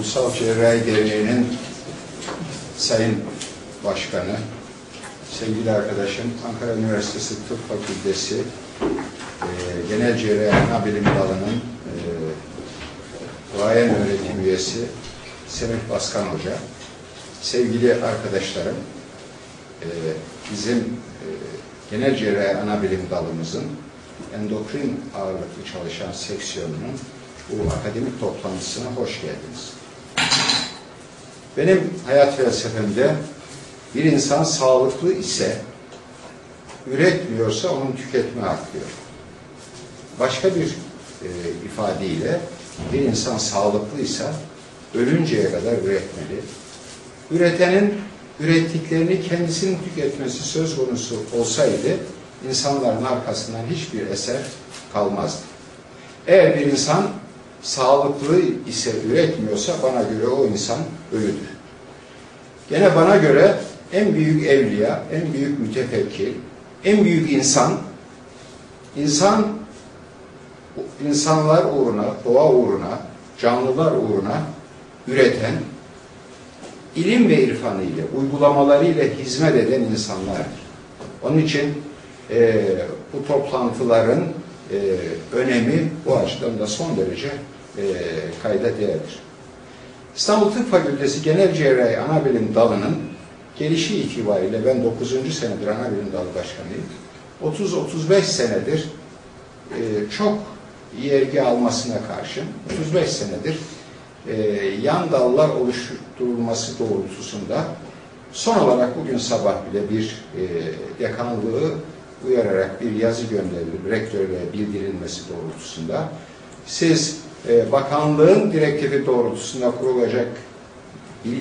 Ulusal Cerrahi Derneği'nin Sayın Başkanı, sevgili arkadaşım, Ankara Üniversitesi Tıp Fakültesi e, Genel Cerrahi Bilim Dalı'nın e, duayen öğretim üyesi Semih Baskan Hoca, sevgili arkadaşlarım, e, bizim e, Genel Cerrahi Ana Bilim Dalımızın endokrin ağırlıklı çalışan seksiyonunun bu akademik toplantısına hoş geldiniz. Benim hayat felsefemde bir insan sağlıklı ise üretmiyorsa onun tüketme artıyor. Başka bir e, ifadeyle bir insan sağlıklıysa ölünceye kadar üretmeli. Üretenin ürettiklerini kendisinin tüketmesi söz konusu olsaydı insanların arkasından hiçbir eser kalmazdı. Eğer bir insan sağlıklı ise üretmiyorsa bana göre o insan ölüdür. Gene bana göre en büyük evliya, en büyük mütefekkir, en büyük insan, insan insanlar uğruna, doğa uğruna, canlılar uğruna üreten, ilim ve irfanıyla, uygulamalarıyla hizmet eden insanlardır. Onun için e, bu toplantıların e, önemi bu açıdan da son derece e, kayda değerdir. İstanbul Tıp Fakültesi Genel Cerrahi Anabilim Dalı'nın gelişi itibariyle ben 9. senedir Anabilim Dalı Başkanıyım. 30-35 senedir e, çok yergi almasına karşın 35 senedir e, yan dallar oluşturulması doğrultusunda son olarak bugün sabah bile bir e, dekanlığı uyararak bir yazı gönderildi, rektörlüğe bildirilmesi doğrultusunda. Siz e, bakanlığın direktifi doğrultusunda kurulacak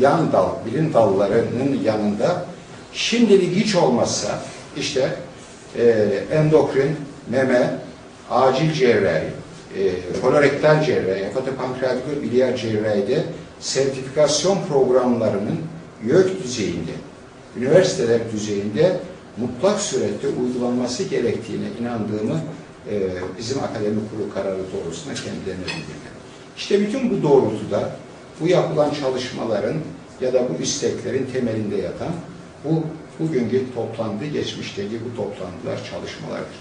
yan dal, bilim dallarının yanında şimdilik hiç olmazsa işte e, endokrin, meme, acil cerrahi, e, kolorektal cerrahi, hepatopankreatik biliyer cerrahide sertifikasyon programlarının YÖK düzeyinde, üniversiteler düzeyinde mutlak surette uygulanması gerektiğine inandığımı e, bizim akademik kurulu kararı doğrultusunda kendilerine bildirdim. İşte bütün bu doğrultuda bu yapılan çalışmaların ya da bu isteklerin temelinde yatan bu bugünkü toplantı, geçmişteki bu toplantılar, çalışmalardır.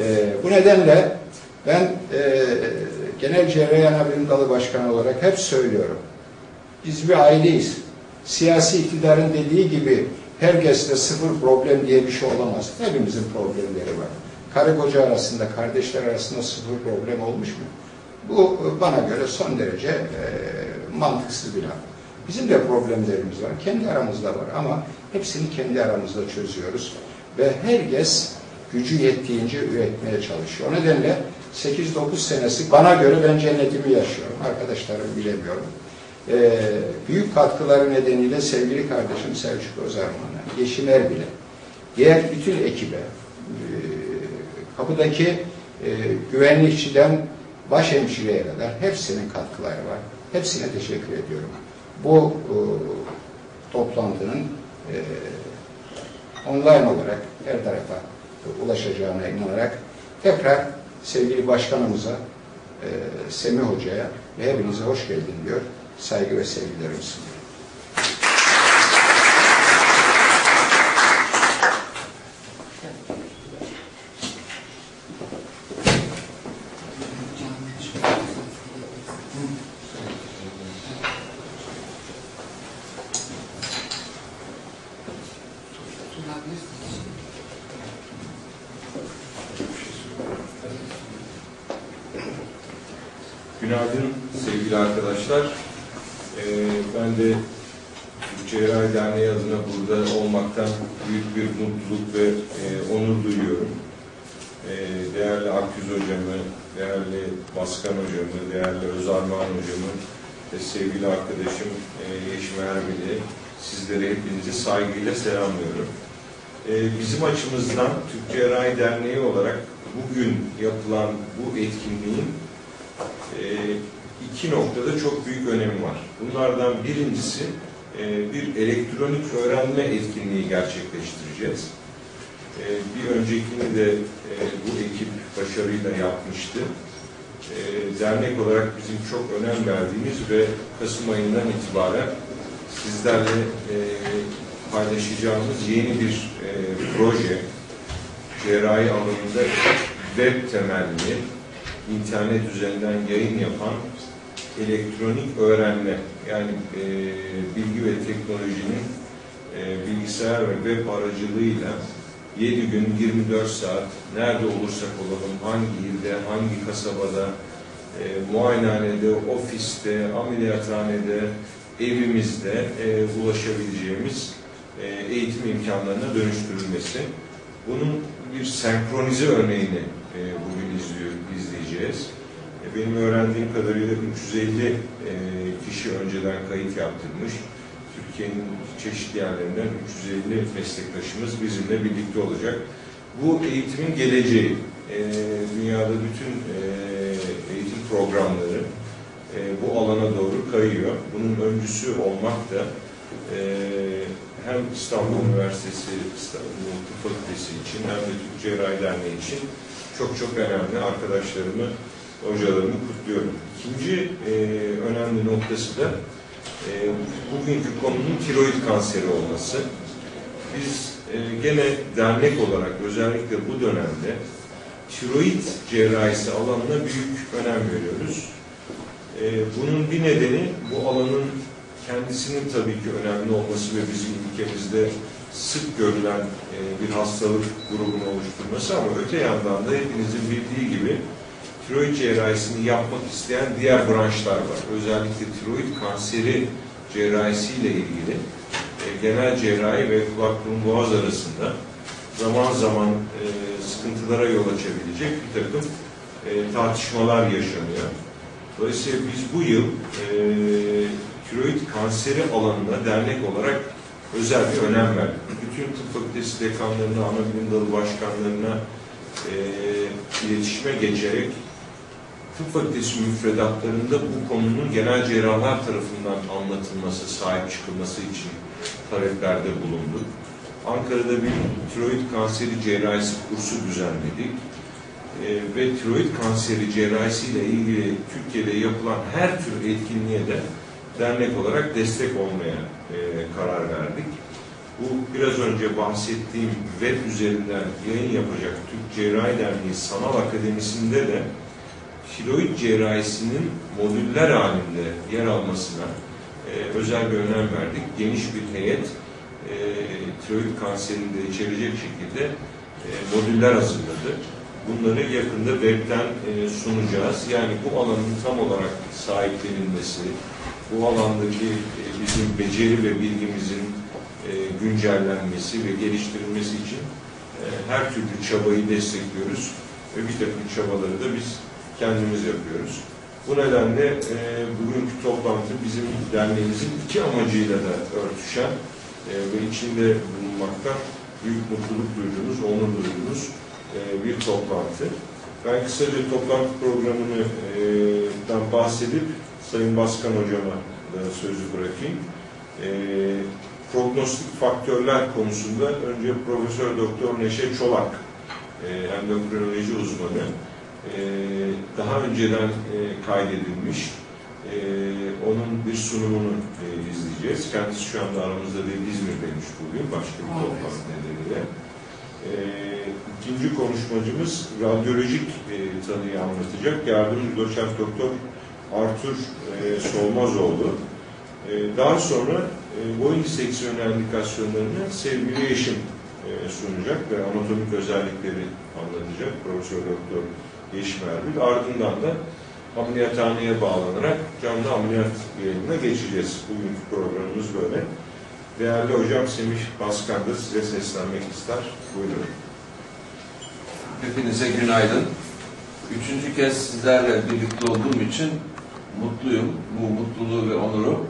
E, bu nedenle ben e, Genel Cerrahi Anabilim Dalı Başkanı olarak hep söylüyorum. Biz bir aileyiz. Siyasi iktidarın dediği gibi herkeste sıfır problem diye bir şey olamaz. Hepimizin problemleri var. Karı koca arasında, kardeşler arasında sıfır problem olmuş mu? Bu bana göre son derece e, mantıksız bir laf. Bizim de problemlerimiz var. Kendi aramızda var ama hepsini kendi aramızda çözüyoruz. Ve herkes gücü yettiğince üretmeye çalışıyor. O nedenle 8-9 senesi bana göre ben cennetimi yaşıyorum. Arkadaşlarım bilemiyorum. Ee, büyük katkıları nedeniyle sevgili kardeşim Selçuk Özarman'a, Yeşim Erbil'e, diğer bütün ekibe, e, kapıdaki e, güvenlikçiden başhemşireye kadar hepsinin katkıları var. Hepsine teşekkür ediyorum. Bu e, toplantının e, online olarak her tarafa ulaşacağına inanarak tekrar sevgili başkanımıza, e, Semih Hoca'ya ve hepinize hoş geldin diyor. Saygı ve sevgilerimi sunuyorum. Günaydın sevgili arkadaşlar. Ee, ben de Cerrahi Derneği adına burada olmaktan büyük bir mutluluk ve e, onur duyuyorum. Ee, değerli Akgüz Hocamı, değerli Baskan Hocamı, değerli Özarman Hocamı ve sevgili arkadaşım e, Yeşim Erbil'i sizleri hepinizi saygıyla selamlıyorum. Ee, bizim açımızdan Türk Cerrahi Derneği olarak bugün yapılan bu etkinliğin e, iki noktada çok büyük önemi var. Bunlardan birincisi e, bir elektronik öğrenme etkinliği gerçekleştireceğiz. E, bir öncekini de e, bu ekip başarıyla yapmıştı. dernek olarak bizim çok önem verdiğimiz ve Kasım ayından itibaren sizlerle paylaşacağımız yeni bir proje, cerrahi alanında web temelli, internet üzerinden yayın yapan elektronik öğrenme, yani e, bilgi ve teknolojinin e, bilgisayar ve web aracılığıyla 7 gün 24 saat nerede olursak olalım, hangi ilde, hangi kasabada, e, muayenehanede, ofiste, ameliyathanede, evimizde e, ulaşabileceğimiz e, eğitim imkanlarına dönüştürülmesi. Bunun bir senkronize örneğini e, bugün izliyor, izleyeceğiz. E, benim öğrendiğim kadarıyla 350 e, kişi önceden kayıt yaptırmış. Türkiye'nin çeşitli yerlerinden 350 meslektaşımız bizimle birlikte olacak. Bu eğitimin geleceği. E, dünyada bütün e, eğitim programları e, bu alana doğru kayıyor. Bunun öncüsü olmak da e, hem İstanbul Üniversitesi İstanbul Tıp Fakültesi için hem de Türk Cerrahi Derneği için çok çok önemli. Arkadaşlarımı, hocalarımı kutluyorum. İkinci e, önemli noktası da e, bugünkü konunun tiroid kanseri olması. Biz e, gene dernek olarak özellikle bu dönemde tiroid cerrahisi alanına büyük önem veriyoruz. E, bunun bir nedeni bu alanın kendisinin tabii ki önemli olması ve bizim ülkemizde sık görülen e, bir hastalık grubunu oluşturması ama öte yandan da hepinizin bildiği gibi tiroid cerrahisini yapmak isteyen diğer branşlar var. Özellikle tiroid kanseri cerrahisiyle ilgili e, genel cerrahi ve kulak burun boğaz arasında zaman zaman e, sıkıntılara yol açabilecek bir takım tartışmalar yaşanıyor. Dolayısıyla biz bu yıl tiroid kanseri alanına dernek olarak özel bir önem verdik. Bütün tıp fakültesi dekanlarına, ana bilim dalı başkanlarına e, iletişime geçerek tıp fakültesi müfredatlarında bu konunun genel cerrahlar tarafından anlatılması, sahip çıkılması için taleplerde bulunduk. Ankara'da bir tiroid kanseri cerrahisi kursu düzenledik. E, ve tiroid kanseri cerrahisiyle ilgili Türkiye'de yapılan her tür etkinliğe de dernek olarak destek olmaya e, karar verdik. Bu biraz önce bahsettiğim web üzerinden yayın yapacak Türk Cerrahi Derneği Sanal Akademisi'nde de tiroid cerrahisinin modüller halinde yer almasına e, özel bir önem verdik. Geniş bir heyet e, tiroid kanserini de içerecek şekilde e, modüller hazırladı. Bunları yakında webten e, sunacağız. Yani bu alanın tam olarak sahiplenilmesi, bu alandaki e, bizim beceri ve bilgimizin e, güncellenmesi ve geliştirilmesi için e, her türlü çabayı destekliyoruz ve bir takım çabaları da biz kendimiz yapıyoruz. Bu nedenle bugünkü toplantı bizim derneğimizin iki amacıyla da örtüşen ve içinde bulunmaktan büyük mutluluk duyduğumuz, onur duyduğumuz bir toplantı. Ben kısaca toplantı programından e, bahsedip Sayın Başkan Hocama da sözü bırakayım. E, prognostik faktörler konusunda önce Profesör Doktor Neşe Çolak, e, endokrinoloji uzmanı, e, daha önceden e, kaydedilmiş. E, onun bir sunumunu e, izleyeceğiz. Kendisi şu anda aramızda değil, İzmir'deymiş bugün, başka bir toplantı nedeniyle. E, ikinci konuşmacımız radyolojik e, tanıyı anlatacak. Yardımcı doçent doktor Artur e, Solmazoğlu. E, daha sonra e, boyun diseksiyonu endikasyonlarını sevgili Yeşim e, sunacak ve anatomik özellikleri anlatacak. Profesör Doktor Yeşim Erbil. Ardından da ameliyathaneye bağlanarak canlı ameliyat yayınına geçeceğiz. Bugünkü programımız böyle. Değerli hocam Semih Baskan da size seslenmek ister. Buyurun. Hepinize günaydın. Üçüncü kez sizlerle birlikte olduğum için mutluyum. Bu mutluluğu ve onuru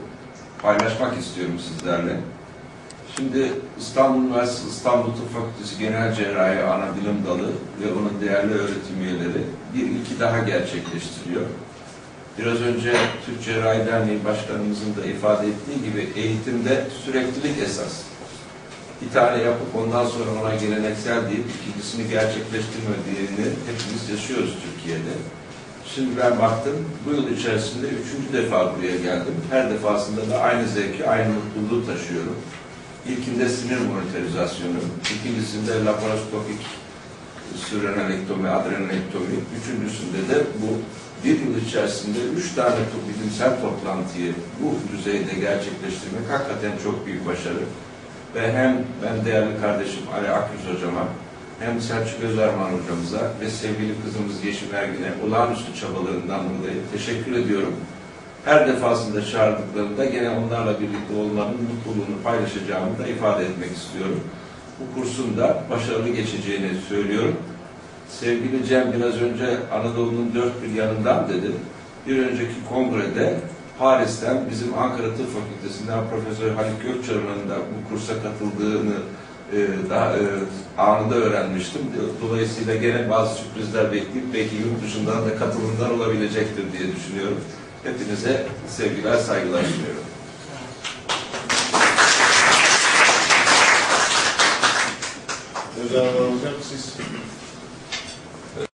paylaşmak istiyorum sizlerle. Şimdi İstanbul Üniversitesi İstanbul Tıp Fakültesi Genel Cerrahi Ana Bilim Dalı ve onun değerli öğretim üyeleri bir ilki daha gerçekleştiriyor. Biraz önce Türk Cerrahi Derneği Başkanımızın da ifade ettiği gibi eğitimde süreklilik esas. Bir tane yapıp ondan sonra ona geleneksel deyip ikincisini gerçekleştirmediğini hepimiz yaşıyoruz Türkiye'de. Şimdi ben baktım, bu yıl içerisinde üçüncü defa buraya geldim. Her defasında da aynı zevki, aynı mutluluğu taşıyorum. İlkinde sinir monitorizasyonu, ikincisinde laparoskopik sürenelektomi, adrenalektomi, üçüncüsünde de bu bir yıl içerisinde üç tane bilimsel toplantıyı bu düzeyde gerçekleştirmek hakikaten çok büyük başarı. Ve hem ben değerli kardeşim Ali Akgüz hocama, hem Selçuk Özerman hocamıza ve sevgili kızımız Yeşim Ergin'e olağanüstü çabalarından dolayı teşekkür ediyorum. Her defasında çağırdıklarında gene onlarla birlikte olmanın mutluluğunu paylaşacağımı da ifade etmek istiyorum. Bu kursun da başarılı geçeceğini söylüyorum. Sevgili Cem biraz önce Anadolu'nun dört bir yanından dedi. Bir önceki kongrede Paris'ten bizim Ankara Tıp Fakültesinden Profesör Haluk Gökçar'ın da bu kursa katıldığını e, daha e, anında öğrenmiştim. Dolayısıyla gene bazı sürprizler bekleyip belki yurt dışından da katılımlar olabilecektir diye düşünüyorum. Hepinize sevgiler, saygılar sunuyorum. Özel hocam siz